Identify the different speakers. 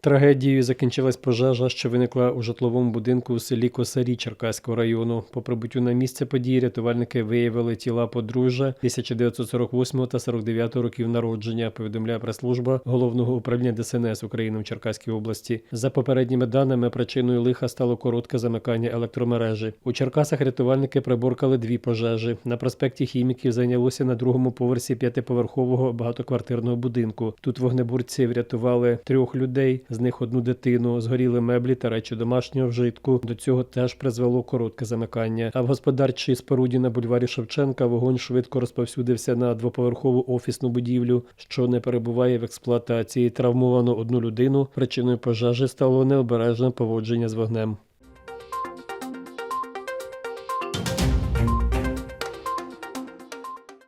Speaker 1: Трагедією закінчилась пожежа, що виникла у житловому будинку у селі Косарі Черкаського району. По прибуттю на місце події рятувальники виявили тіла подружжя 1948 та 49 років народження. Повідомляє прес-служба головного управління ДСНС України в Черкаській області. За попередніми даними, причиною лиха стало коротке замикання електромережі. У Черкасах рятувальники приборкали дві пожежі. На проспекті Хіміків зайнялося на другому поверсі п'ятиповерхового багатоквартирного будинку. Тут вогнеборці врятували трьох людей, з них одну дитину. Згоріли меблі та речі домашнього вжитку. До цього теж призвело коротке замикання. А в господарчій споруді на бульварі Шевченка вогонь швидко розповсюдився на двоповерхову офісну будівлю, що не перебуває в експлуатації. Травмовано одну людину. Причиною пожежі стало необережне поводження з вогнем.